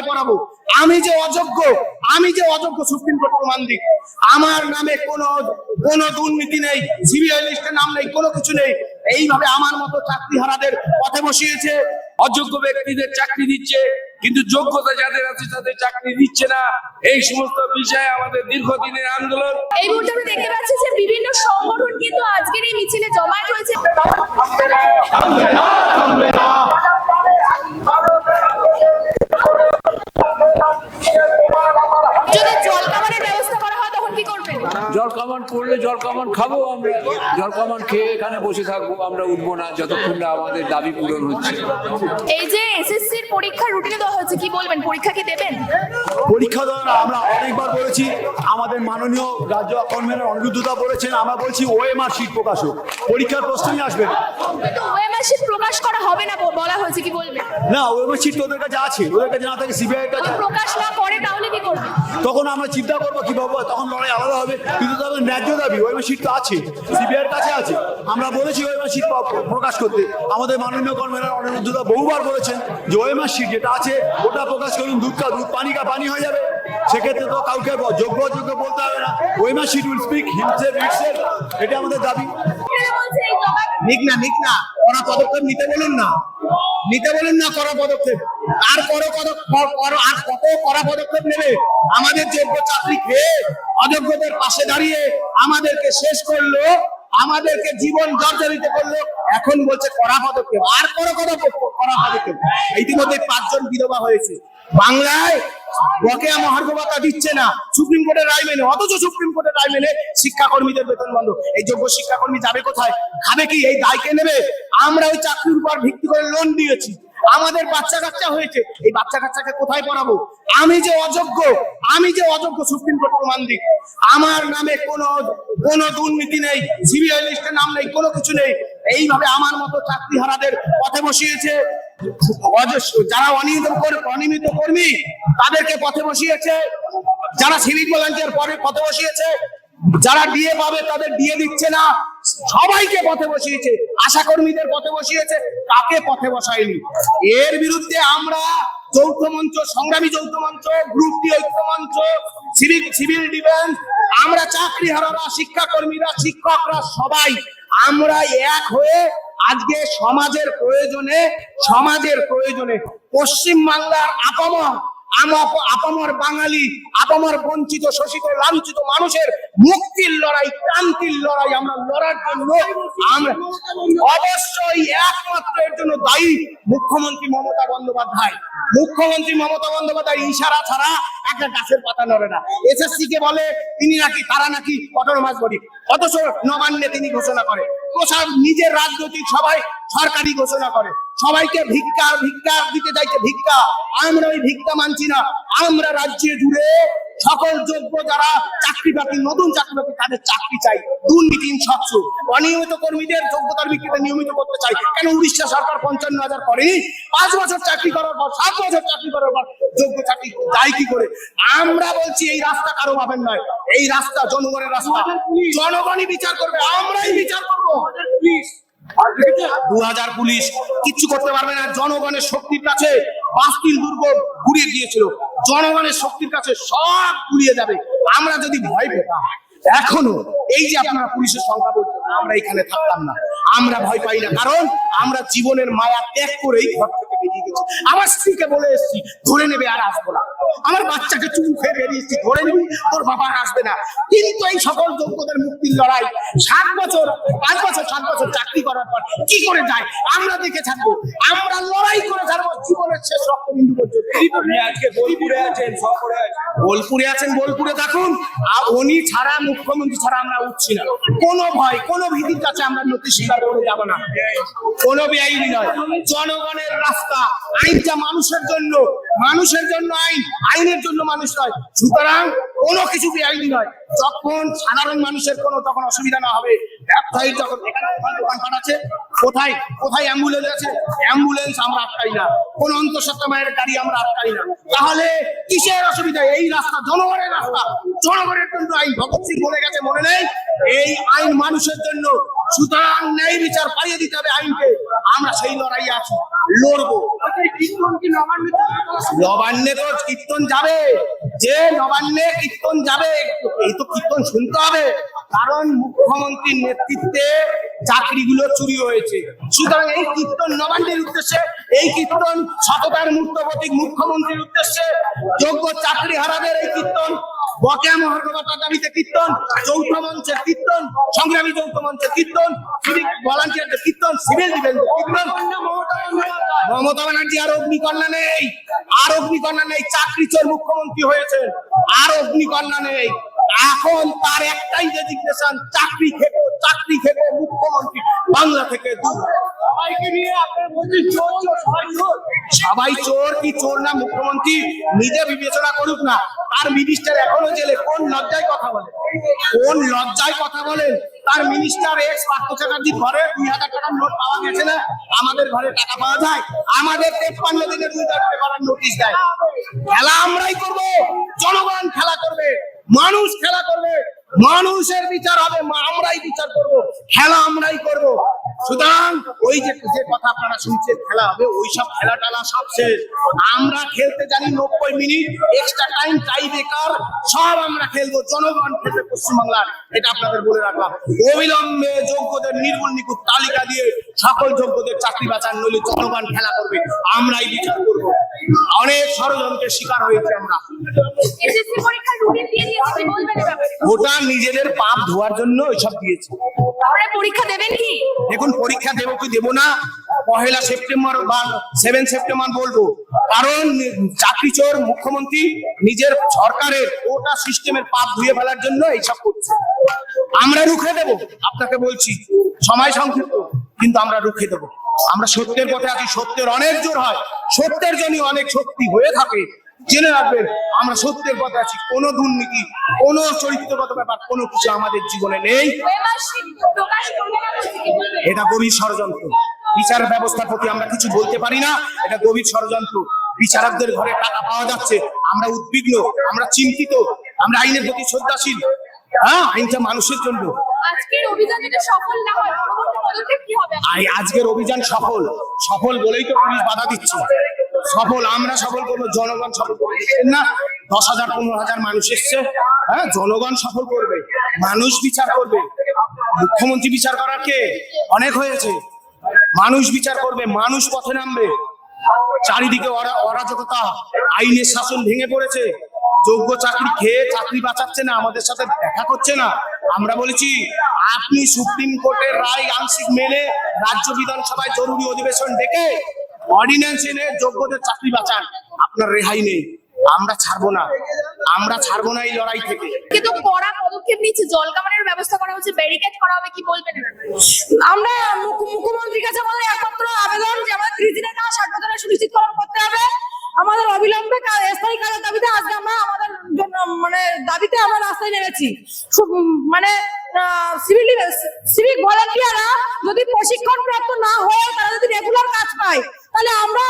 কোথায় পড়াবো? আমি যে অযোগ্য আমি যে অযোগ্য সুপ্রিম কোর্ট প্রমাণ দিক আমার নামে কোনো কোনো দুর্নীতি নেই সিবিআই লিস্টের নাম নেই কোনো কিছু নেই। এইভাবে আমার মতো চাকরিহারাদের পথে বসিয়েছে অযোগ্য ব্যক্তিদের চাকরি দিচ্ছে কিন্তু যোগ্যতা যাদের আছে তাদের চাকরি দিচ্ছে না। এই সমস্ত বিষয়ে আমাদের দীর্ঘদিনের আন্দোলন। এই মুহূর্তে আমরা দেখতে পাচ্ছি যে বিভিন্ন সংগঠন কিন্তু আজকের এই মিছিলে জমায়েত হয়েছে। যদি জল খাবারের ব্যবস্থা করা হয় তখন কি করবেন? জল কামান করলে জল কামান খাব আমরা। জল কামান খেয়ে এখানে বসে থাকব আমরা উঠবো না যতক্ষণ না আমাদের দাবি পূরণ হচ্ছে। এই যে এসএসসির পরীক্ষার রুটিনে দেওয়া হয়েছে কি বলবেন? পরীক্ষা কি দেবেন? পরীক্ষা দেওয়ার আমরা অনেকবার বলেছি আমাদের মাননীয় রাজ্য কনভেনর অনিরুদ্ধতা বলেছেন আমরা বলছি ওএমআর শীট প্রকাশ হোক পরীক্ষার প্রশ্নই আসবে না। কিন্তু প্রকাশ করা হবে না বলা হয়েছে কি বলবেন না ওএমআর শীট তো ওদের কাছে আছে। ওদের কাছে না থাকে সিবিআই এর কাছে। প্রকাশ না করে তাহলে কি করবেন তখন আমরা চিন্তা করব কীভাবে তখন লড়াই আলাদা হবে কিন্তু তাদের ন্যায্য দাবি ওএমআর শীট তো আছে সিবিআই এর কাছে আছে। আমরা বলেছি ওএমআর শীট প্রকাশ করতে। আমাদের মাননীয় কনভেনর অনিরুদ্ধতা বহুবার বলেছেন যে ওএমআর শীট যেটা আছে ওটা প্রকাশ করুন দুধ কা দুধ পানি কা পানি হয়ে যাবে। সেক্ষেত্রে তো কাউকে যোগ্য যোগ্য বলতে হবে না। OMR sheet will speak himself itself এটা আমাদের দাবি। নিক না নিক না। কড়া পদক্ষেপ নিতে বলুন না। নিতে বলুন না কড়া পদক্ষেপ। আর করো আর কত কড়া পদক্ষেপ নেবে? আমাদের যোগ্য চাকরি খেয়ে অযোগ্যদের পাশে দাঁড়িয়ে আমাদেরকে শেষ করল, আমাদেরকে জীবন জর্জরিত করল, এখন বলছে কড়া পদক্ষেপ। আর করো কড়া পদক্ষেপ? ইতিমধ্যে পাঁচজন বিধবা হয়েছে। বাংলায় বকেয়া মহার্ঘ দিচ্ছে না। সুপ্রিম কোর্টের রায় মেনে, অথচ সুপ্রিম কোর্টের রায় মেনে শিক্ষাকর্মীদের বেতন বন্ধ। এই যোগ্য শিক্ষাকর্মী যাবে কোথায়? খাবে কি? এই দায় কে নেবে? আমরা ওই চাকরির উপর ভিত্তি করে লোন দিয়েছি। আমাদের বাচ্চা কাচ্চা হয়েছে। এই বাচ্চা কাচ্চাকে কোথায় পড়াবো? আমি যে অযোগ্য, আমি যে অযোগ্য সুপ্রিম কোর্ট প্রমাণ দিক। আমার নামে কোনো কোনো দুর্নীতি নেই, সিবিআই লিস্টের নাম নেই, কোনো কিছু নেই। এইভাবে আমার মতো চাকরিহারাদের পথে বসিয়েছে অজস্র, যারা অনিয়মিত অনিয়মিত কর্মী, তাদেরকে পথে বসিয়েছে। যারা সিভিক ভলান্টিয়ার পরে পথে বসিয়েছে, যারা ডিএ পাবে, তাদের ডিএ দিচ্ছে না। সবাইকে পথে বসিয়েছে। আশা কর্মীদের পথে বসিয়েছে, কাকে পথে বসায়নি? এর বিরুদ্ধে আমরা যৌথ মঞ্চ, সংগ্রামী যৌথ মঞ্চ, গ্রুপ ডি ঐক্য মঞ্চ, সিভিক সিভিল ডিফেন্স, আমরা চাকরি চাকরিহারারা, শিক্ষাকর্মীরা, শিক্ষকরা সবাই আমরা এক হয়ে আজকে সমাজের প্রয়োজনে সমাজের প্রয়োজনে পশ্চিম বাংলার আমার আপামর বাঙালি, আপামর বঞ্চিত, শোষিত, লাঞ্ছিত মানুষের মুক্তির লড়াই, ক্রান্তির লড়াই আমরা লড়ার জন্য আমরা অবশ্যই দায়ী মুখ্যমন্ত্রী মমতা বন্দ্যোপাধ্যায়। মুখ্যমন্ত্রী মমতা বন্দ্যোপাধ্যায় ইশারা ছাড়া একটা গাছের পাতা নড়ে না। এসএসসি কে বলে, তিনি নাকি, তারা নাকি অটোনমাস বডি অথচ নবান্নে তিনি ঘোষণা করে। প্রসাদ নিজের রাজনৈতিক সভায় সরকারি ঘোষণা করে। সবাইকে ভিক্ষা ভিক্ষা দিতে চাইছে ভিক্ষা। আমরা ওই ভিক্ষা মানছি না। আমরা রাজ্যে জুড়ে সকল যোগ্য যারা চাকরি প্রার্থী নতুন চাকরি প্রার্থী তাদের চাকরি চাই। দুর্নীতি স্বচ্ছ অনিয়মিত কর্মীদের যোগ্যতার ভিত্তিতে নিয়মিত করতে চাই। কেন উড়িষ্যা সরকার পঞ্চান্ন হাজার করেনি? পাঁচ বছর চাকরি করার পর, সাত বছর চাকরি করার পর যোগ্য চাকরি যায় কি করে? আমরা বলছি এই রাস্তা কারও ভাবেন নয়। এই রাস্তা জনগণের রাস্তা। জনগণই বিচার করবে। আমরাই বিচার করব। দু হাজার পুলিশ কিচ্ছু করতে পারবে না। জনগণের শক্তির কাছে বাস্তিল দুর্গ ঘুরিয়ে দিয়েছিল। জনগণের শক্তির কাছে সব ঘুরিয়ে যাবে। আমরা যদি ভয় পেতাম এখনও এই যে আপনারা পুলিশের সংখ্যা বলছেন আমরা এখানে থাকতাম না। আমরা ভয় পাই না কারণ আমরা জীবনের মায়া ত্যাগ করেই ঘর থেকে বেরিয়ে গেছি। আমার স্ত্রীকে বলে এসেছি ধরে নেবে আর আসব না। আমার বাচ্চাকে চুল খেয়ে বেরিয়ে এসেছি ধরে নিবি তোর বাবা আসবে না। কিন্তু এই সকল যোগ্যদের মুক্তির লড়াই সাত বছর পাঁচ বছর সাত বছর চাকরি করার পর কি করে যায়? আমরা দেখে থাকব আমরা লড়াই করে ছাড়বো জীবনের শেষ রক্তবিন্দু পর্যন্ত। আজকে বোলপুরে আছেন আছেন। বোলপুরে আছেন বোলপুরে থাকুন। আর উনি ছাড়া মুখ্যমন্ত্রী ছাড়া আমরা উঠছি না। কোনো ভয়, কোনো ভীতির কাছে আমরা নথি স্বীকার করে যাব না। কোনো বেআইনি নয়। জনগণের রাস্তা আইনটা মানুষের জন্য মানুষের জন্য আইন, আইনের জন্য মানুষ নয়। সুতরাং কোনো কিছু বেআইনি নয়। যখন সাধারণ মানুষের কোনো তখন অসুবিধা না হবে। ব্যবসায়ী যখন দোকানপাট আছে কোথায় কোথায় অ্যাম্বুলেন্স আছে? অ্যাম্বুলেন্স আমরা আটকাই না। কোন অন্তঃসত্ত্বা মায়ের গাড়ি আমরা আটকাই না। তাহলে কিসের অসুবিধা? এই রাস্তা জনগণের রাস্তা। জনগণের জন্য আইন ভগৎ সিং বলে গেছে মনে নেই? এই আইন মানুষের জন্য সুতরাং ন্যায় বিচার পাইয়ে দিতে হবে আইনকে। আমরা সেই লড়াই আছি। লড়বো। নবান্নে তো কীর্তন যাবে। যে নবান্নে কীর্তন যাবে, এই তো কীর্তন শুনতে হবে। কারণ মুখ্যমন্ত্রীর নেতৃত্বে চাকরিগুলো চুরি হয়েছে। সুতরাং এই কীর্তন নবান্নের উদ্দেশ্যে, এই কীর্তন সততার মূর্তপ্রতীক মুখ্যমন্ত্রীর উদ্দেশ্যে, যোগ্য চাকরি হারাদের এই কীর্তন বকেয়া মহার্ঘভাতার দাবিতে কীর্তন, যৌথ মঞ্চের কীর্তন, সংগ্রামী যৌথ মঞ্চের কীর্তন সিভিক ভলান্টিয়ারদের কীর্তন সিভিল ডিফেন্সের কীর্তন। মমতা ব্যানার্জি আর অগ্নিকন্যা নেই, আর অগ্নিকন্যা নেই চাকরি চোর মুখ্যমন্ত্রী হয়েছে আর অগ্নিকন্যা নেই। এখন তার একটাই ডেজিগনেশন চাকরি খেপো চাকরি খেপো মুখ্যমন্ত্রী বাংলা থেকে দূর। সবাই চোর। কি চোর না? মুখ্যমন্ত্রী নিজে বিবেচনা করুক না। তার মিনিস্টার এখনও জেলে। কোন লজ্জায় কথা বলে? কোন লজ্জায় কথা বলেন তার মিনিস্টার এক্স পার্থ চ্যাটার্জির ঘরে দুই হাজার টাকার নোট পাওয়া গেছে না? আমাদের ঘরে টাকা পাওয়া যায়? আমাদের তেপ্পান্ন দিনে দুই হাজার টাকা করার নোটিশ দেয়। খেলা আমরাই করব। জনগণ খেলা করবে। মানুষ খেলা করবে। মানুষের বিচার হবে আমরাই বিচার করব, খেলা আমরাই করব। সুতরাং ওই যে যে কথা আপনারা শুনছেন, খেলা হবে, ওই সব খেলা টালা সব শেষ। আমরা খেলতে জানি নব্বই মিনিট এক্সট্রা টাইম টাই বেকার সব আমরা খেলব, জনগণ খেলবে পশ্চিমবাংলার, এটা আপনাদের বলে রাখলাম। অবিলম্বে যোগ্যদের নির্মূল নিকুত তালিকা দিয়ে সকল যোগ্যদের চাকরি বাঁচান, নইলে জনগণ খেলা করবে। আমরাই বিচার করব। অনেক ষড়যন্ত্রের শিকার হয়েছে আমরা। ওটা নিজেদের পাপ ধোয়ার জন্য ওইসব দিয়েছে। পরীক্ষা দেবেন কি? দেখুন পরীক্ষা দেবো কি দেবো না? পহেলা সেপ্টেম্বর বা সেভেন সেপ্টেম্বর বলব। কারণ চাকরি চোর মুখ্যমন্ত্রী নিজের সরকারের ওটা সিস্টেমের পাপ ধুয়ে ফেলার জন্য এইসব করছে। আমরা রুখে দেব আপনাকে বলছি। সময় সংক্ষিপ্ত কিন্তু আমরা রুখে দেব। আমরা সত্যের পথে আছি, সত্যের অনেক জোর হয়, সত্যের জন্য অনেক শক্তি হয়ে থাকে। জেনে রাখবেন, আমরা সত্যের পথে আছি, কোনো দুর্নীতি, কোনো চরিত্রগত ব্যাপার, কোনো কিছু আমাদের জীবনে নেই। এটা গভীর ষড়যন্ত্র। বিচার ব্যবস্থার প্রতি আমরা কিছু বলতে পারি না, এটা গভীর ষড়যন্ত্র। বিচারকদের ঘরে টাকা পাওয়া যাচ্ছে, আমরা উদ্বিগ্ন, আমরা চিন্তিত, আমরা আইনের প্রতি শ্রদ্ধাশীল। হ্যাঁ আইনটা মানুষের জন্য। আজকের অভিযান যদি সফল না হয়? পরবর্তী পদক্ষেপ কি হবে? আজকের অভিযান সফল। সফল বলেই তো পুলিশ বাধা দিচ্ছে। সফল, আমরা সফল করব, জনগণ সফল করবে। না, দশ হাজার, পনেরো হাজার মানুষ এসছে। হ্যাঁ জনগণ সফল করবে। মানুষ বিচার করবে। মুখ্যমন্ত্রী বিচার করার কে? অনেক হয়েছে। মানুষ বিচার করবে, মানুষ পথে নামবে। চারিদিকে অরা- অরাজকতা, আইনের শাসন ভেঙে পড়েছে। যোগ্য চাকরি খেয়ে চাকরি বাঁচাচ্ছে না আমাদের সাথে দেখা করছে না? আমরা বলেছি আপনি সুপ্রিম কোর্টের রায় আংশিক মেনে রাজ্য বিধানসভায় জরুরি অধিবেশন ডেকে অর্ডিন্যান্স এনে যোগ্যদের চাকরি বাঁচান। আপনার রেহাই নেই। আমরা ছাড়বো না। আমরা ছাড়বো না এই লড়াই থেকে। কিন্তু কড়া পদক্ষেপ নিচ্ছে জল কামানের ব্যবস্থা করা হচ্ছে ব্যারিকেড করা হবে কি বলবেন আমরা মুখ্য- মুখ্যমন্ত্রীর কাছে আমাদের একমাত্র আবেদন যে আমাদের ত্রিশ দিনের কাজ ষাট বছরের সুনিশ্চিতকরণ করতে হবে। আমাদের অবিলম্বে স্থায়ী কাজের দাবিতে আজকে আমরা আমাদের মানে দাবিতে আমরা রাস্তায় নেমেছি। মানে সিভিল সিভিক ভলান্টিয়াররা যদি প্রশিক্ষণ প্রাপ্ত না হয়ে তারা যদি রেগুলার কাজ পায়, তাহলে আমরা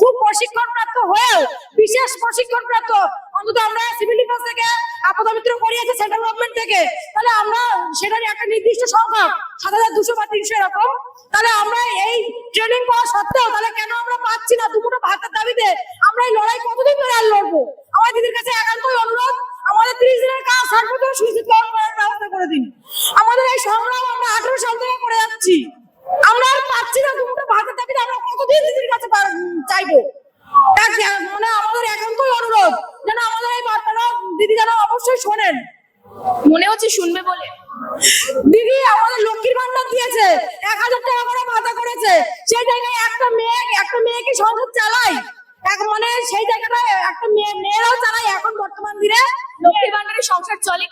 সুপ্রশিক্ষণ প্রাপ্ত হয়েও, বিশেষ প্রশিক্ষণ প্রাপ্ত অন্তত আমরা সিভিল ডিফেন্স থেকে আপাতমিত্র করিয়েছে সেন্ট্রাল গভর্নমেন্ট থেকে, তাহলে আমরা সেটার একটা নির্দিষ্ট সংখ্যা, সাত হাজার দুশো বা তিনশো এরকম, তাহলে আমরা এই ট্রেনিং পাওয়া সত্ত্বেও তাহলে কেন আমরা পাচ্ছি না? দুপুরো ভাতের দাবিতে আমরা এই লড়াই কতদিন ধরে আর লড়বো আমার দিদির কাছে একান্তই অনুরোধ আমাদের ত্রিশ কাজ ষাট বছর করার ব্যবস্থা করে দিন। আমাদের এই সংগ্রাম আমরা আঠারো সাল থেকে করে যাচ্ছি। আমরা আর পাচ্ছি না দুপুরো ভাতের দাবিতে আমরা কতদিন দিদির কাছে চাইব? মানে আমাদের একান্তই অনুরোধ যেন আমাদের এই বার্তাটা দিদি যেন অবশ্যই শোনেন। মনে হচ্ছে শুনবে বলে। দিদি আমাদের লক্ষ্মীর ভান্ডার দিয়েছে এক হাজার টাকা করে ভাতা করেছে। সেই জায়গায় একটা মেয়ে একটা মেয়েকে সংসার চালায় এক মানে সেই জায়গাটায় একটা মেয়ে মেয়েরাও চালায় এখন বর্তমান দিনে। লক্ষ্মীর ভান্ডারের সংসার চলে।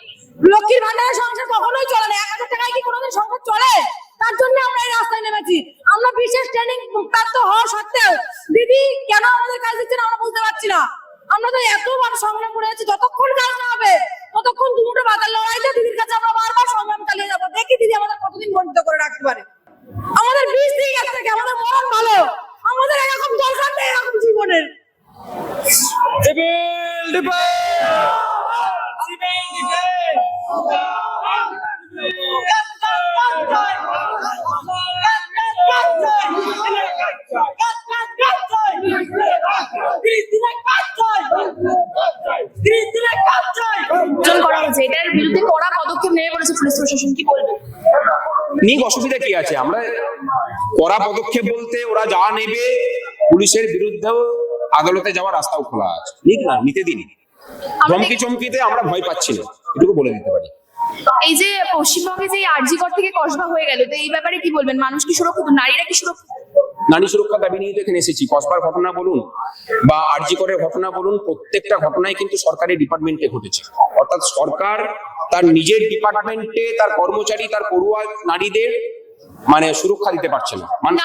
লক্ষ্মীর ভান্ডারের সংসার কখনোই চলে না। এক হাজার টাকায় কি কোনোদিন সংসার চলে? তার জন্য আমরা এই রাস্তায় নেমেছি। আমরা বিশেষ ট্রেনিং প্রাপ্ত হওয়া সত্ত্বেও, দিদি, কেন আমাদের কাজ দিচ্ছে না? আমরা বুঝতে পারছি না। আমরা তো এতবার সংগ্রাম করে আছি যতক্ষণ কাজ না হবে, ততক্ষণ দুটো বাতার লড়াইতে দিদির কাছে আমরা বারবার সংগ্রাম চালিয়ে যাব। দেখি দিদি আমাদের কতদিন বঞ্চিত করে রাখতে পারে। পদক্ষেপ অসুবিধা কি আছে? আমরা কড়া পদক্ষেপ বলতে ওরা যা নেবে পুলিশের বিরুদ্ধেও আদালতে যাওয়ার রাস্তাও খোলা আছে। নিক না নিতে দিন। চমকি চমকিতে আমরা ভয় পাচ্ছি না। এটুকু বলে দিতে পারি। এই যে পশ্চিমবঙ্গে যে আরজিকর থেকে কসবা হয়ে গেল তো এই ব্যাপারে কি বলবেন? মানুষ কি সুরক্ষিত? নারীরা কি সুরক্ষিত? নারী সুরক্ষা দাবি নিয়ে তো এখানে এসেছি। কসবার ঘটনা বলুন বা আরজি করের ঘটনা বলুন প্রত্যেকটা ঘটনায় কিন্তু সরকারি ডিপার্টমেন্টে ঘটেছে। অর্থাৎ সরকার তার নিজের ডিপার্টমেন্টে তার কর্মচারী তার পড়ুয়া নারীদের মানে সুরক্ষা দিতে পারছে না। মানে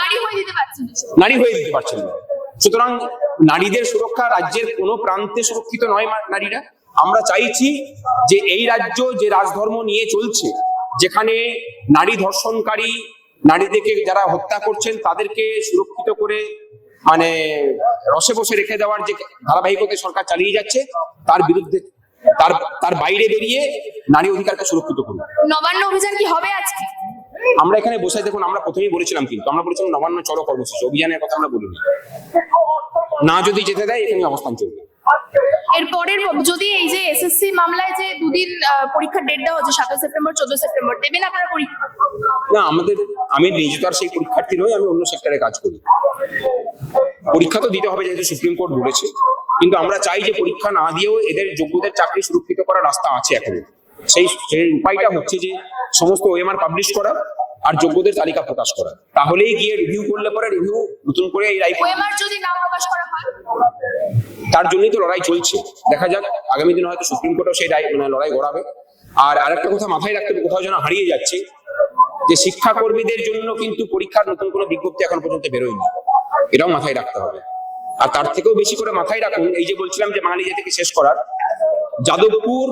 নারী হয়ে দিতে পারছে না সুতরাং নারীদের সুরক্ষা রাজ্যের কোনো প্রান্তে সুরক্ষিত নয় নারীরা। আমরা চাইছি যে এই রাজ্য যে রাজধর্ম নিয়ে চলছে যেখানে নারী ধর্ষণকারী নারীদেরকে যারা হত্যা করছেন তাদেরকে সুরক্ষিত করে মানে রসে বসে রেখে দেওয়ার যে ধারাবাহিকতা সরকার চালিয়ে যাচ্ছে তার বিরুদ্ধে তার তার বাইরে বেরিয়ে নারী অধিকারকে সুরক্ষিত করুন। নবান্ন অভিযান কি হবে আজকে? আমরা এখানে বসে দেখুন আমরা প্রথমেই বলেছিলাম কিন্তু আমরা বলেছিলাম নবান্ন চলো কর্মসূচি অভিযানের কথা আমরা বলিনি। না যদি যেতে দেয় এখানে অবস্থান চলবে। এর পরের যদি এই যে এসএসসি মামলায় যে দুদিন পরীক্ষার ডেট দেওয়া হচ্ছে সাতই সেপ্টেম্বর, চোদ্দ সেপ্টেম্বর দেবেন আপনারা পরীক্ষা? না, আমাদের, আমি নিজে তো আর সেই পরীক্ষার্থী নই, আমি অন্য সেক্টরে কাজ করি। পরীক্ষা তো দিতে হবে, যেহেতু সুপ্রিম কোর্ট বলেছে। কিন্তু আমরা চাই যে পরীক্ষা না দিয়েও এদের যোগ্যদের চাকরি সুরক্ষিত করার রাস্তা আছে এখনও। সেই উপায়টা হচ্ছে যে সমস্ত ওএমআর পাবলিশ করা আর যোগ্যদের তালিকা প্রকাশ করা। তাহলেই গিয়ে রিভিউ করলে পরে রিভিউ নতুন করে এই রায় যদি না প্রকাশ করা হয়? তার জন্যই তো লড়াই চলছে। দেখা যাক আগামী দিনে হয়তো সুপ্রিম কোর্টও সেই রায়- মানে লড়াই গড়াবে। আর আরেকটা কথা মাথায় রাখতে হবে কোথাও যেন হারিয়ে যাচ্ছে যে শিক্ষাকর্মীদের জন্য কিন্তু পরীক্ষার নতুন কোনো বিজ্ঞপ্তি এখন পর্যন্ত বেরোয়নি। এটাও মাথায় রাখতে হবে। আর তার থেকেও বেশি করে মাথায় রাখুন এই যে বলছিলাম যে বাঙালি জাতিকে শেষ করার যাদবপুর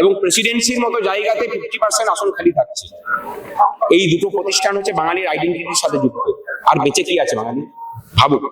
এবং প্রেসিডেন্সির মতো জায়গাতে ফিফটি পার্সেন্ট আসন খালি থাকছে। এই দুটো প্রতিষ্ঠান হচ্ছে বাঙালির আইডেন্টিটির সাথে যুক্ত। আর বেঁচে কি আছে বাঙালি? ভাবুক